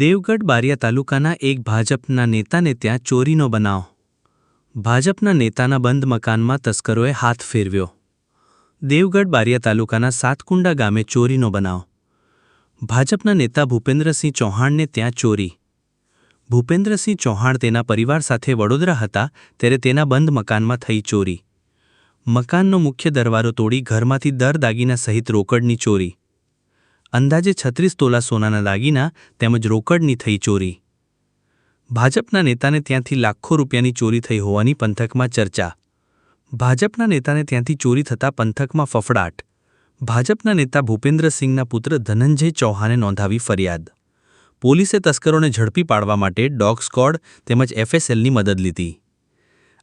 દેવગઢ બારિયા તાલુકાના એક ભાજપના નેતાને ત્યાં ચોરીનો બનાવ. ભાજપના નેતાના બંધ મકાનમાં તસ્કરોએ હાથ ફેરવ્યો. દેવગઢ બારિયા તાલુકાના સાતકુંડા ગામે ચોરીનો બનાવ. ભાજપના નેતા ભૂપેન્દ્રસિંહ ચૌહાણને ત્યાં ચોરી. ભૂપેન્દ્રસિંહ ચૌહાણ તેના પરિવાર સાથે વડોદરા હતા ત્યારે તેના બંધ મકાનમાં થઈ ચોરી. મકાનનો મુખ્ય દરવારો તોડી ઘરમાંથી દર દાગીના સહિત રોકડની ચોરી. અંદાજે છત્રીસ તોલા સોનાના દાગીના તેમજ રોકડની થઈ ચોરી. ભાજપના નેતાને ત્યાંથી લાખો રૂપિયાની ચોરી થઈ હોવાની પંથકમાં ચર્ચા. ભાજપના નેતાને ત્યાંથી ચોરી થતાં પંથકમાં ફફડાટ. ભાજપના નેતા ભૂપેન્દ્રસિંહના પુત્ર ધનંજય ચૌહાણે નોંધાવી ફરિયાદ. પોલીસે તસ્કરોને ઝડપી પાડવા માટે ડોગ સ્કોડ તેમજ એફએસએલની મદદ લીધી.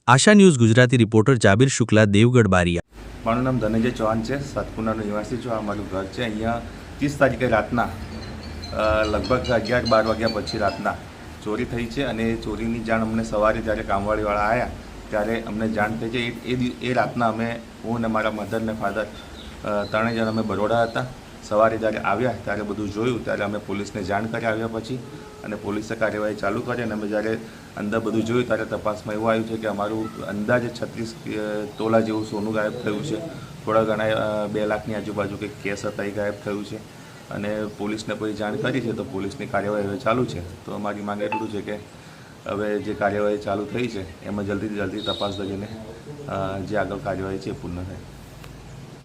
Asha news Gujarati reporter Jabir Shukla, Devgadh Baria. મારું નામ ધનંજય ચૌહાણ છે. સાતપુરાનો નિવાસી છું. આ મારું ઘર છે. અહીંયા ત્રીસ તારીખે રાતના લગભગ અગિયાર બાર વાગ્યા પછી રાતના ચોરી થઈ છે અને એ ચોરીની જાણ અમને સવારે જ્યારે કામવાળીવાળા આવ્યા ત્યારે અમને જાણ થઈ છે. એ એ રાતના અમે, હું અને મારા મધર ને ફાધર ત્રણેય જણ અમે બરોડા હતા. સવારે જ્યારે આવ્યા, ત્યારે બધું જોયું, ત્યારે અમે પોલીસને જાણ કરી આવ્યા પછી અને પોલીસે કાર્યવાહી ચાલુ કરી અને અમે જ્યારે અંદર બધું જોયું, ત્યારે તપાસમાં એવું આવ્યું છે કે અમારું અંદાજે છત્રીસ તોલા જેવું સોનું ગાયબ થયું છે. થોડા ઘણા બે લાખની આજુબાજુ કંઈક કેસ હતા, એ ગાયબ થયું છે. અને પોલીસને પછી જાણ કરી છે, તો પોલીસની કાર્યવાહી હવે ચાલુ છે. તો અમારી માંગ એટલું છે કે હવે જે કાર્યવાહી ચાલુ થઈ છે, એમાં જલ્દીથી જલ્દી તપાસ કરીને જે આગળ કાર્યવાહી છે એ પૂર્ણ થાય.